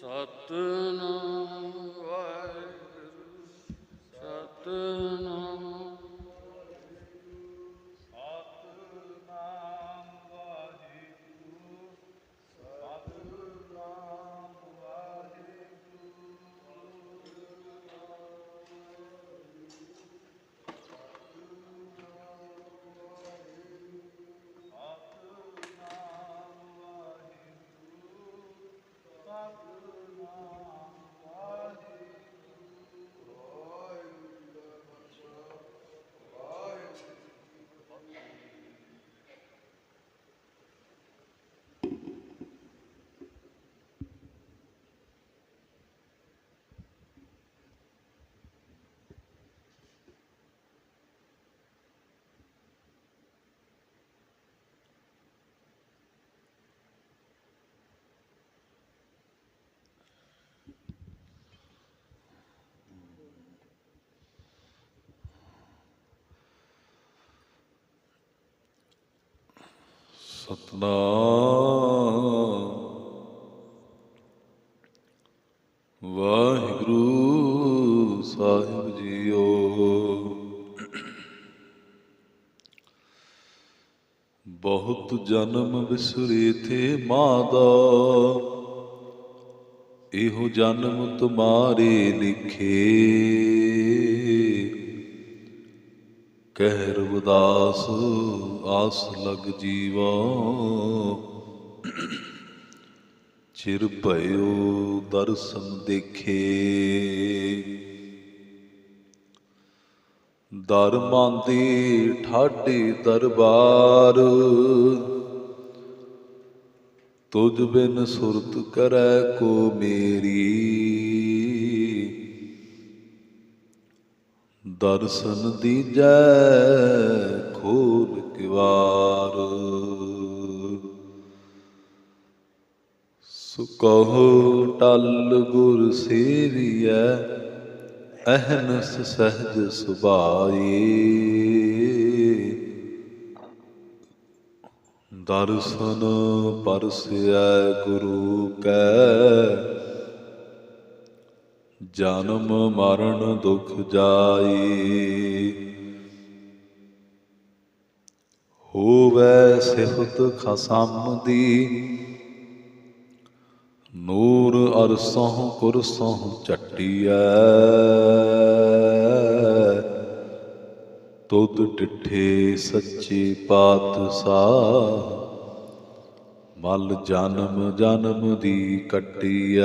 ਸਤਨਾਮ ਵਾਹਿਗੁਰੂ ਸਤਨਾਮ ਸਤਨਾਮ ਵਾਹਿਗੁਰੂ ਸਤਨਾਮ ਸਤਨਾਮ। ਵਾਹਿਗੁਰੂ ਸਾਹਿਬ ਜੀਓ। ਬਹੁਤ ਜਨਮ ਵਿਸਰੇ ਥੇ ਮਾਦਾ। ਇਹੋ ਜਨਮ ਤੁਮਾਰੇ ਲਿਖੇ। ਕਹਿ ਰਵਿਦਾਸ ਆਸ ਲਗ ਜੀਵਾ। ਚਿਰ ਭਇਓ ਦਰਸ਼ਨ ਦੇਖੇ। ਦਰ ਮੰਦੀ ਠਾਡੇ ਦਰਬਾਰ, ਤੁਝ ਬਿਨ ਸੁਰਤ ਕਰੈ ਕੋ ਮੇਰੀ। ਦਰਸ਼ਨ ਦੀਜੈ ਖੋਲ ਕਿਵਾਰ। ਸੋ ਟਲ ਗੁਰ ਸੇਵੀਐ, ਅਹਨਸ ਸਹਜ ਸੁਭਾਈ ਦਰਸ਼ਨ ਪਰਸਿਐ ਗੁਰੂ ਕੈ ਜਨਮ ਮਰਨ ਦੁਖ ਜਾਈ। ਹੋਵੈ ਸਿਫਤ ਖਸਮ ਦੀ, ਨੂਰ ਅਰਸੋਂ ਕੁਰਸੋਂ ਚਟਿਐ ਤੁਧ ਡਿਠੇ ਸੱਚੇ ਪਾਤਸ਼ਾਹ, ਮਲ ਜਨਮ ਜਨਮ ਦੀ ਕੱਟਿਐ।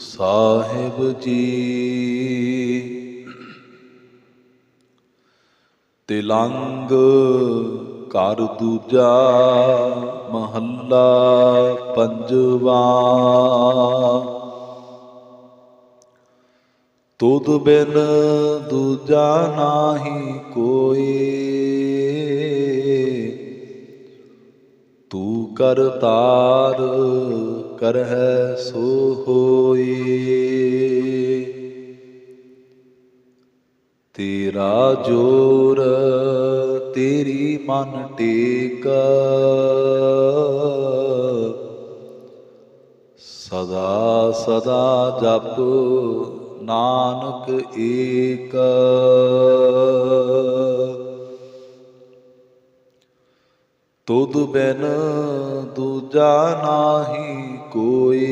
ਸਾਹਿਬ ਜੀ। ਤਿਲੰਗ ਕਰ ਦੂਜਾ ਮਹੱਲਾ ਪੰਜਵਾ। ਤੁਧ ਬਿਨ ਦੂਜਾ ਨਾਹੀ ਕੋਈ। ਤੂੰ ਕਰਤਾਰ ਕਰਹਿ ਸੋ ਹੋਈ। ਤੇਰਾ ਜੋਰ ਤੇਰੀ ਮਨ ਟੇਕ। ਸਦਾ ਸਦਾ ਜਪ ਨਾਨਕ ਏਕ। ਤੁਧ ਬਿਨ ਦੂਜਾ ਨਾਹੀ ਕੋਈ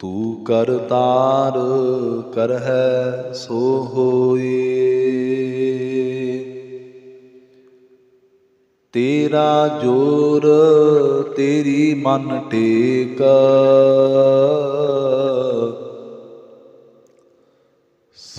ਤੂੰ ਕਰਤਾਰ ਕਰਹਿ ਸੋ ਹੋਈ ਤੇਰਾ ਜੋਰ ਤੇਰੀ ਮਨ ਟੇਕ।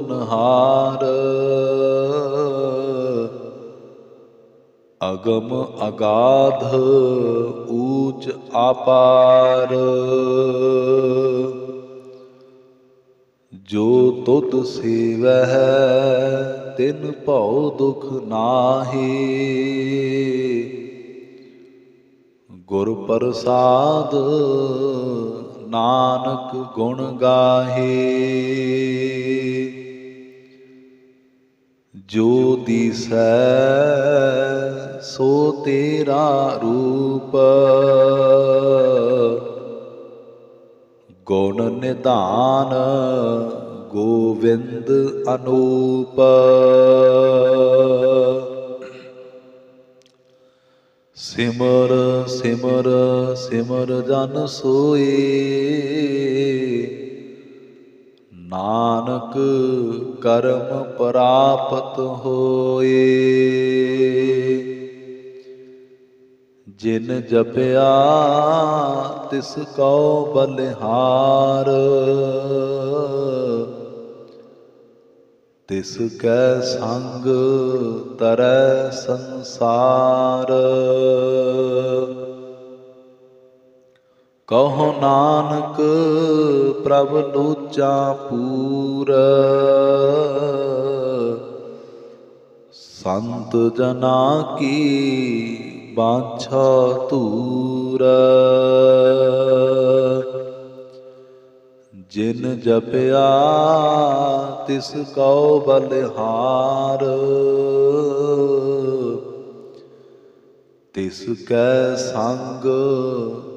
ਤੂੰ ਅਗਮ ਅਗਾਧ ਊਚ ਆਪਾਰ। ਜੋ ਤੁਧ ਸੇਵਹਿ, ਤਿਨ ਭਉ ਦੁਖ ਨਾਹੀ। ਗੁਰ ਪ੍ਰਸਾਦ ਨਾਨਕ ਗੁਣ ਗਾਹੇ। ਜੋ ਦਿਸੈ ਸੋ ਤੇਰਾ ਰੂਪ। ਗੁਣ ਨਿਧਾਨ ਗੋਵਿੰਦ ਅਨੂਪ। ਸਿਮਰ ਸਿਮਰ ਸਿਮਰ ਜਨ ਸੋਏ। ਨਾਨਕ ਕਰਮ ਪ੍ਰਾਪਤ ਹੋਏ। ਜਿਨ ਜਪਿਆ ਤਿਸ ਕਉ ਬਲਿਹਾਰ। ਤਿਸ ਕੈ ਸੰਗ ਤਰੈ ਸੰਸਾਰ। ਕਹੋ ਨਾਨਕ ਪ੍ਰਭ ਲੋਚਾ ਪੂਰ। ਸੰਤ ਜਨਾ ਕੀ ਬਾਛਾ ਧੂਰ। ਜਿਨ ਜਪਿਆ ਤਿਸ ਕਉ ਬਲਿਹਾਰ। ਤਿਸ ਕੈ ਸੰਗ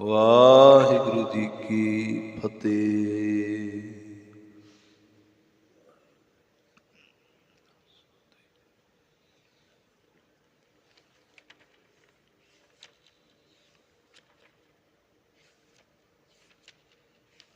ਵਾਹਿਗੁਰੂ ਜੀ ਕੀ ਫਤਿਹ।